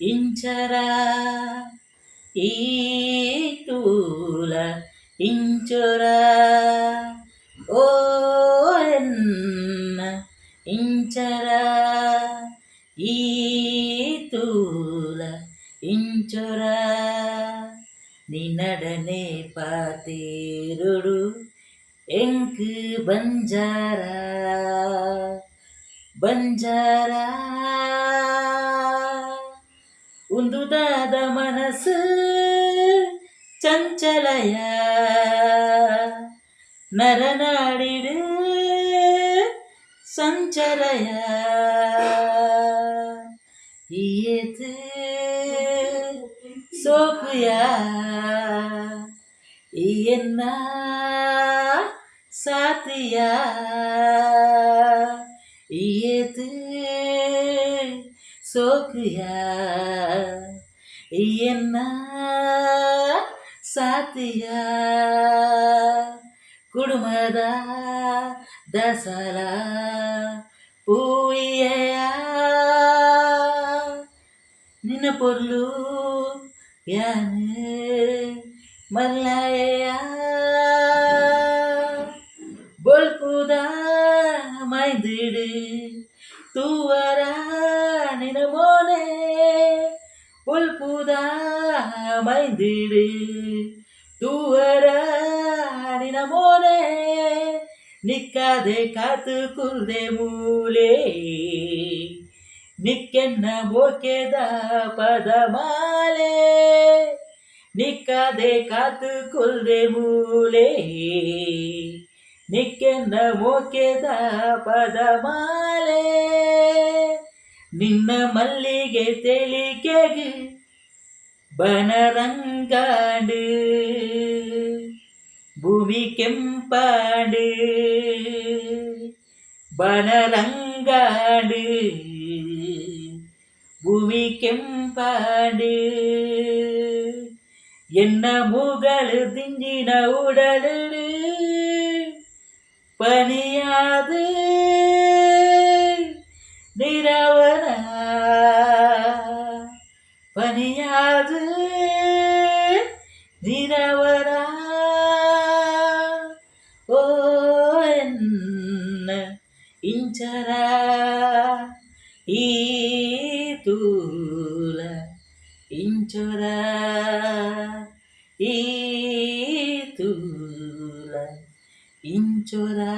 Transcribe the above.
ఇంచరా ఈటూల ఇంచురా ఓ ఎన్న ఇంచరా ఈతూల ಇಂಚುರ ನಿನ್ನಡನೆ ಪಾತೇರುಡು ಎಂಕು ಬಂಜಾರ ಬಂಜಾರ. ಉಂದುದಾದ ಮನಸ್ಸು ಚಂಚಲಯ ನರನಾಡಿಡು ಸಂಚಲಯ. ಈಯೇತು sokuya iyenna satya iyete sokuya iyenna satya குடுமதா தசலா பூயையா நின்ன பொருளூ मल्लाया बोलपुदा மைந்திடு தூவரா நினமோனே? புல்புதா மைந்திடு தூவரா நினமோனே? நிக்காதே காத்து குருதே மூலே ಬೋಕೆದ ಪದಮಾಲೆ, ನಿಕ್ಕದೆ ಕಾತು ಕುಲ್ದೆ ಮೂಲೆ. ನಿಕ್ಕೆನ್ನ ಮೋಕೆದ ಪದಮಾಲೆ, ನಿನ್ನ ಮಲ್ಲಿಗೆ ತೆಲಿಕೆಗೆ ಬನರಂಗಾಡು ಭೂಮಿ ಕೆಂಪಾಡು ಬನರಂಗಾಡು புவி கெம்பாடு என்ன முகழு திஞ்சின உடலு பனியாது நிரவரா பனியாது நிரவரா ஓ என்ன இஞ்சரா. তুলা পিঞ্চরা এ তুলা পিঞ্চরা